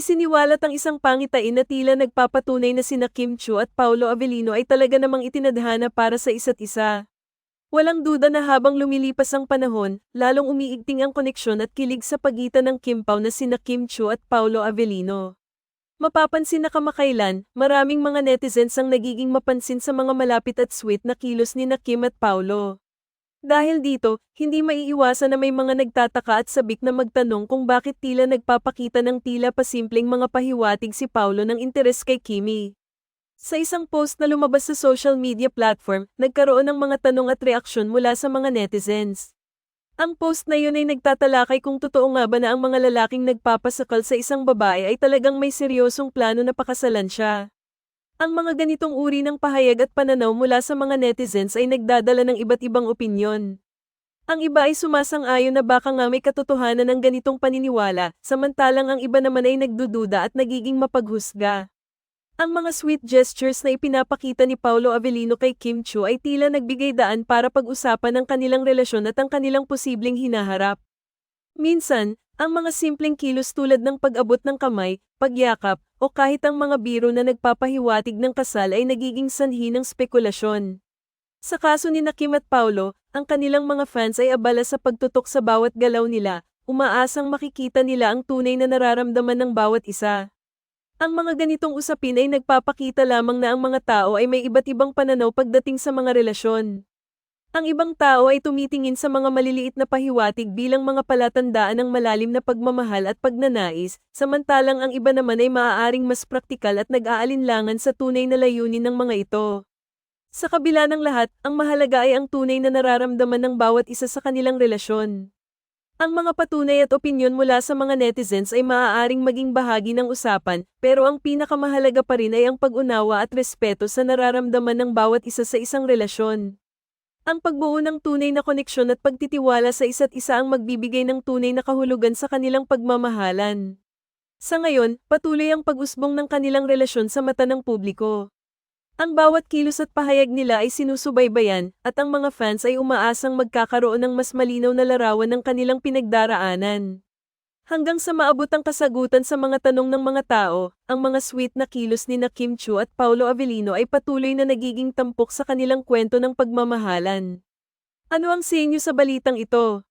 Umiiwalat ang isang pangitain na tila nagpapatunay na sina Kim Chu at Paulo Avellino ay talaga namang itinadhana para sa isa't isa. Walang duda na habang lumilipas ang panahon, lalong umiigting ang koneksyon at kilig sa pagitan ng Kim Pao na sina Kim Chu at Paulo Avellino. Mapapansin na kamakailan, maraming mga netizens ang nagiging mapansin sa mga malapit at sweet na kilos ni na Kim at Paulo. Dahil dito, hindi maiiwasan na may mga nagtataka at sabik na magtanong kung bakit tila nagpapakita ng tila pasimpleng mga pahiwatig si Paulo ng interes kay Kimi. Sa isang post na lumabas sa social media platform, nagkaroon ng mga tanong at reaksyon mula sa mga netizens. Ang post na yun ay nagtatalakay kung totoo nga ba na ang mga lalaking nagpapasakal sa isang babae ay talagang may seryosong plano na pakasalan siya. Ang mga ganitong uri ng pahayag at pananaw mula sa mga netizens ay nagdadala ng iba't ibang opinyon. Ang iba ay sumasang-ayon na baka nga may katotohanan ng ganitong paniniwala, samantalang ang iba naman ay nagdududa at nagiging mapaghusga. Ang mga sweet gestures na ipinapakita ni Paulo Avellino kay Kim Chu ay tila nagbigay daan para pag-usapan ang kanilang relasyon at ang kanilang posibleng hinaharap. Minsan, ang mga simpleng kilos tulad ng pag-abot ng kamay, pagyakap, o kahit ang mga biro na nagpapahiwatig ng kasal ay nagiging sanhi ng spekulasyon. Sa kaso ni Nakim at Paulo, ang kanilang mga fans ay abala sa pagtutok sa bawat galaw nila, umaasang makikita nila ang tunay na nararamdaman ng bawat isa. Ang mga ganitong usapin ay nagpapakita lamang na ang mga tao ay may iba't ibang pananaw pagdating sa mga relasyon. Ang ibang tao ay tumitingin sa mga maliliit na pahiwatig bilang mga palatandaan ng malalim na pagmamahal at pagnanais, samantalang ang iba naman ay maaaring mas praktikal at nag-aalinlangan sa tunay na layunin ng mga ito. Sa kabila ng lahat, ang mahalaga ay ang tunay na nararamdaman ng bawat isa sa kanilang relasyon. Ang mga patunay at opinyon mula sa mga netizens ay maaaring maging bahagi ng usapan, pero ang pinakamahalaga pa rin ay ang pag-unawa at respeto sa nararamdaman ng bawat isa sa isang relasyon. Ang pagbuo ng tunay na koneksyon at pagtitiwala sa isa't isa ang magbibigay ng tunay na kahulugan sa kanilang pagmamahalan. Sa ngayon, patuloy ang pag-usbong ng kanilang relasyon sa mata ng publiko. Ang bawat kilos at pahayag nila ay sinusubaybayan, at ang mga fans ay umaasang magkakaroon ng mas malinaw na larawan ng kanilang pinagdaraanan. Hanggang sa maabot ang kasagutan sa mga tanong ng mga tao, ang mga sweet na kilos ni na Kim Chu at Paulo Avellino ay patuloy na nagiging tampok sa kanilang kwento ng pagmamahalan. Ano ang sinyo sa balitang ito?